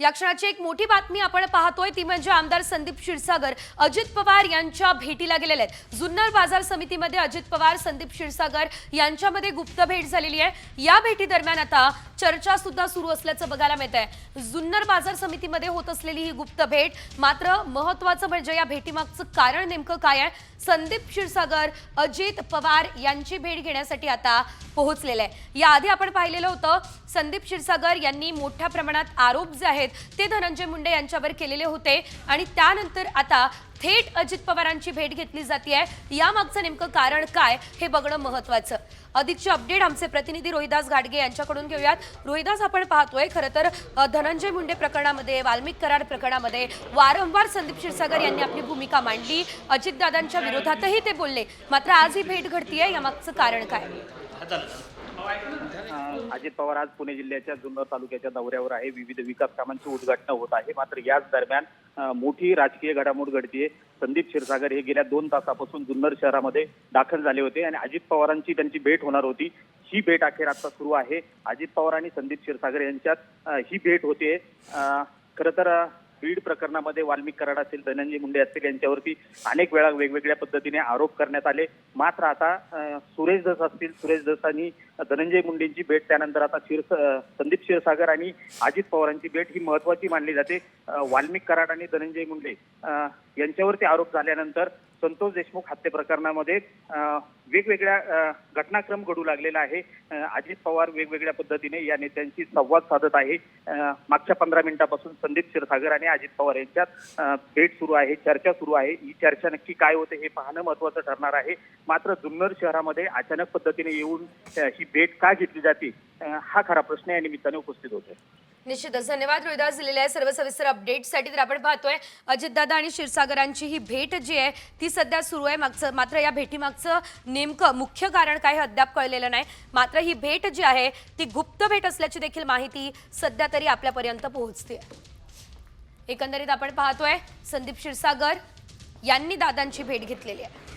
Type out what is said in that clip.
या क्षणाची एक मोठी बातमी आपण पाहतोय ती म्हणजे आमदार संदीप क्षीरसागर. अजित पवार यांच्या भेटीला गेलेले आहेत. जुन्नर बाजार समितीमध्ये अजित पवार संदीप क्षीरसागर यांच्यामध्ये गुप्त भेट झालेली आहे. या भेटी दरम्यान आता चर्चा सुद्धा सुरू असल्याचं बघायला मिळत आहे जुन्नर बाजार समितीमध्ये होत असलेली ही गुप्त भेट मात्र महत्वाचं म्हणजे या भेटीमागचं कारण नेमकं काय आहे? संदीप क्षीरसागर अजित पवार यांची भेट घेण्यासाठी आता पोहोचलेलं आहे. याआधी आपण पाहिलेलं होतं संदीप क्षीरसागर यांनी मोठ्या प्रमाणात आरोप जे आहेत ते धनंजय मुंडे यांच्यावर केलेले होते. आणि त्यानंतर आता थेट अजित पवारांची भेट घेतली जाते यामागचं नेमकं कारण काय हे बघणं महत्वाचं. अधिकचे अपडेट आमचे प्रतिनिधी रोहिदास गाडगे यांच्याकडून घेऊयात. रोहिदास आपण पाहतोय खरं तर धनंजय मुंडे प्रकरणामध्ये वाल्मिक कराड प्रकरणामध्ये वारंवार संदीप क्षीरसागर यांनी आपली भूमिका मांडली. अजितदादांच्या विरोधातही ते बोलले. मात्र आज ही भेट घडतीये यामागचं कारण काय? अजित पवार आज पुणे जिल्ह्याच्या जुन्नर तालुक्याच्या दौऱ्यावर आहे. विविध विकास कामांची उद्घाटन होत आहे. मात्र याच दरम्यान मोठी राजकीय घडामोड घडतीये. संदीप क्षीरसागर हे गेल्या दोन तासापासून जुन्नर शहरामध्ये दाखल झाले होते आणि अजित पवारांची त्यांची भेट होणार होती. ही भेट अखेर आता सुरू आहे. अजित पवार आणि संदीप क्षीरसागर यांच्यात ही भेट होते खरं तर बीड प्रकरणामध्ये वाल्मिक कराड असेल धनंजय मुंडे असतील यांच्यावरती अनेक वेळा वेगवेगळ्या पद्धतीने आरोप करण्यात आले. मात्र आता सुरेश दस असतील सुरेश दस आणि धनंजय मुंडेंची भेट त्यानंतर आता क्षीर संदीप क्षीरसागर आणि अजित पवारांची भेट ही महत्वाची मानली जाते. वाल्मिक कराड आणि धनंजय मुंडे यांच्यावरती आरोप झाल्यानंतर संतोष देशमुख हत्ये प्रकरणामध्ये वेगवेगळ्या घटनाक्रम घडू लागलेला आहे. अजित पवार वेगवेगळ्या पद्धतीने या नेत्यांशी संवाद साधत आहे. मागच्या पंधरा मिनिटापासून संदीप क्षीरसागर आणि अजित पवार यांच्यात भेट सुरू आहे चर्चा सुरू आहे. ही चर्चा नक्की काय होते हे पाहणं महत्वाचं ठरणार आहे. मात्र जुन्नर शहरामध्ये अचानक पद्धतीने येऊन ही भेट का घेतली जाते? हा खरा प्रश्न या निमित्ताने उपस्थित होतोय. निश्चितच. धन्यवाद रोहिदास दिलेल्या आहे सर्व सविस्तर अपडेटसाठी तर आपण पाहतोय अजितदादा आणि क्षीरसागरांची ही भेट जी आहे ती सध्या सुरू आहे. मागचं मात्र या भेटीमागचं नेमकं मुख्य कारण काय हे अद्याप कळलेलं नाही. मात्र ही भेट जी आहे ती गुप्त भेट असल्याची देखील माहिती सध्या तरी आपल्यापर्यंत पोहोचते एकंदरीत आपण पाहतोय संदीप क्षीरसागर यांनी दादांची भेट घेतलेली आहे.